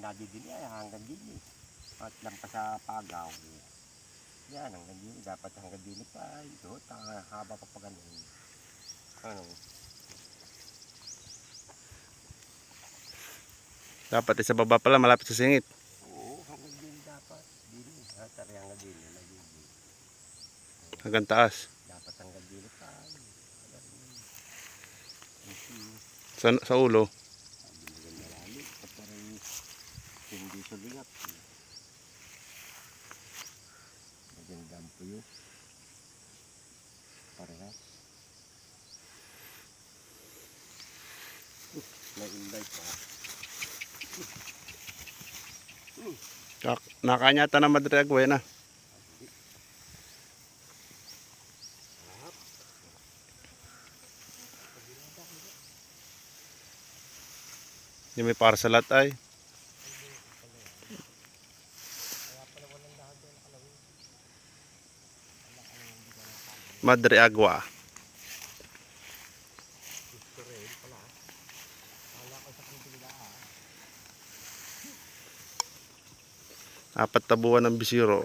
nadidin ay hanggang eh. At lampas sa pagaw. Yan, hanggang din. Dapat hanggang din pa. Ito, haba pa pa ganun. Ano? Dapat sa baba pala, malapit sa singit. Oo, hanggang din dapat. Eh. Ha, tari hanggang din. Nagiging. Hanggang taas. Dapat hanggang din pa. Sa, sa ulo. Binigyan na lalo. At parang hindi suligat. Magandang yun. Parehas. Uh, Nainday pa. Nak- Nakanyata na Madre Aguena. Yung may parsalat ay. Madre Agua. Apat na buwan ng bisiro.